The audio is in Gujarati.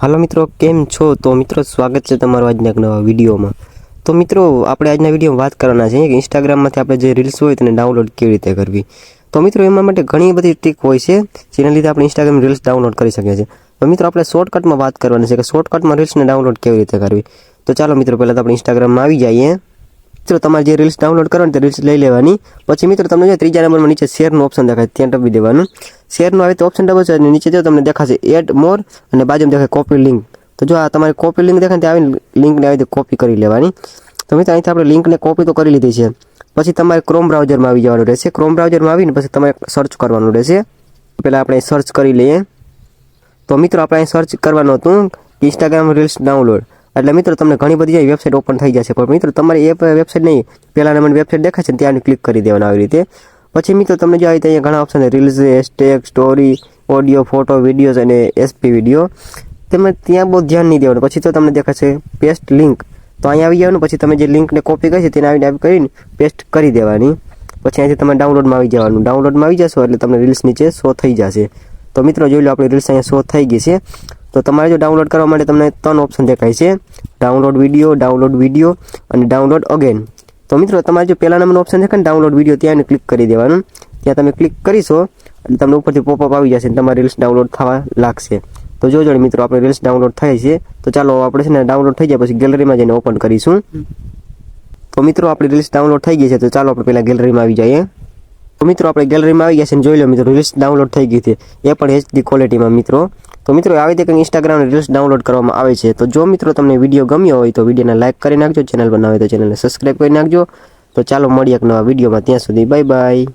હાલો મિત્રો, કેમ છો? તો મિત્રો, સ્વાગત છે તમારું આજના એક નવા વિડીયોમાં. તો મિત્રો, આપણે આજના વિડીયોમાં વાત કરવાના છે કે ઇન્સ્ટાગ્રામમાંથી આપણે જે રીલ્સ હોય તેને ડાઉનલોડ કેવી રીતે કરવી? તો મિત્રો, એમાં માટે ઘણી બધી ટ્રીક હોય છે, જેના લીધે આપણે ઇન્સ્ટાગ્રામ રીલ્સ ડાઉનલોડ કરી શકીએ છીએ. તો મિત્રો, આપણે શોર્ટકટમાં વાત કરવાની છે કે શોર્ટકટમાં રીલ્સને ડાઉનલોડ કેવી રીતે કરવી? તો ચાલો મિત્રો, પહેલાં તો આપણે ઇન્સ્ટાગ્રામમાં આવી જઈએ. મિત્રો, તમારે જે રીલ્સ ડાઉનલોડ કરવાની તે રીલ્સ લઈ લેવાની. પછી મિત્રો, તમને જો ત્રીજા નંબરમાં નીચે શેરનું ઓપ્શન દેખાય. ત્યાં ટપી દેવાનું. શેરનું આવે તો ઓપ્શન દબાવશો અને નીચે જો તમને દેખાશે એડ મોર અને બાજુમાં દેખાય કોપી લિંક તો જો આ તમારી કોપી લિંક દેખાય ત્યાં આવીને લિંકને આવી રીતે કોપી કરી લેવાની. તો મિત્રો, અહીંથી આપણે લિંકને કોપી તો કરી લીધી છે. પછી તમારે ક્રોમ બ્રાઉઝરમાં આવી જવાનું રહેશે. ક્રોમ બ્રાઉઝરમાં આવીને પછી તમારે સર્ચ કરવાનું રહેશે. પહેલાં આપણે સર્ચ કરી લઈએ. તો મિત્રો, આપણે અહીં સર્ચ કરવાનું હતું ઇન્સ્ટાગ્રામ રીલ્સ ડાઉનલોડ એટલે મિત્રો, તમને ઘણી બધી વેબસાઇટ ઓપન થઈ જશે. પણ મિત્રો, તમારી એ વેબસાઇટ નહીં, પહેલાં મને વેબસાઇટ દેખાય છે ને ત્યાં ક્લિક કરી દેવાનું આવી રીતે. પછી મિત્રો, તમને જો આવી અહીંયા ઘણા ઓપ્શન છે. Reels hashtag story audio photo videos અને એસપી વીડિયો તમે ત્યાં બહુ ધ્યાન નહીં દેવાનું. પછી તો તમને દેખાશે પેસ્ટ લિંક તો અહીંયા આવી જવાનું. પછી તમે જે લિંકને કોપી કરી છે તેને આવીને આવી કરીને પેસ્ટ કરી દેવાની. પછી અહીંથી તમે ડાઉનલોડમાં આવી જવાનું. ડાઉનલોડમાં આવી જશો એટલે તમને રીલ્સ નીચે શો થઈ જશે. તો મિત્રો, જોઈ લો, આપણી રીલ્સ અહીંયા શો થઈ ગઈ છે. તો તમારે જો ડાઉનલોડ કરવા માટે તમને ત્રણ ઓપ્શન દેખાય છે. ડાઉનલોડ વીડિયો ડાઉનલોડ વીડિયો અને ડાઉનલોડ અગેન તો મિત્રો, તમારે જો પહેલા નંબરનો ઓપ્શન દેખાય ને ડાઉનલોડ વીડિયો ત્યાં ક્લિક કરી દેવાનું. ત્યાં તમે ક્લિક કરીશો એટલે તમને ઉપરથી પોપઅપ આવી જશે તમારી રીલ્સ ડાઉનલોડ થવા લાગશે. તો જોજો મિત્રો, આપણે રીલ્સ ડાઉનલોડ થઈ છે, તો ચાલો આપણે છે ને ડાઉનલોડ થઈ જાય, પછી ગેલેરીમાં જઈને ઓપન કરીશું. તો મિત્રો, આપણી રીલ્સ ડાઉનલોડ થઈ ગઈ છે, તો ચાલો આપણે પહેલાં ગેલેરીમાં આવી જઈએ. મિત્રો આપણે ગેલેરીમાં આવી ગયા છે જોઈ લો મિત્રો રીલ્સ ડાઉનલોડ થઈ ગઈ હતી એ પણ એચડી ક્વોલિટીમાં મિત્રો. તો મિત્રો, આવી રીતે કંઈક ઇન્સ્ટાગ્રામ રીલ્સ ડાઉનલોડ કરવામાં આવે છે, તો જો મિત્રો તમને વીડિયો ગમ્યો હોય તો વિડીયોને લાઇક કરી નાખજો. ચેનલ બનાવે તો ચેનલને સબસ્ક્રાઈબ કરી નાખજો. તો ચાલો મળીએ એક નવા વિડીયોમાં ત્યાં સુધી બાય બાય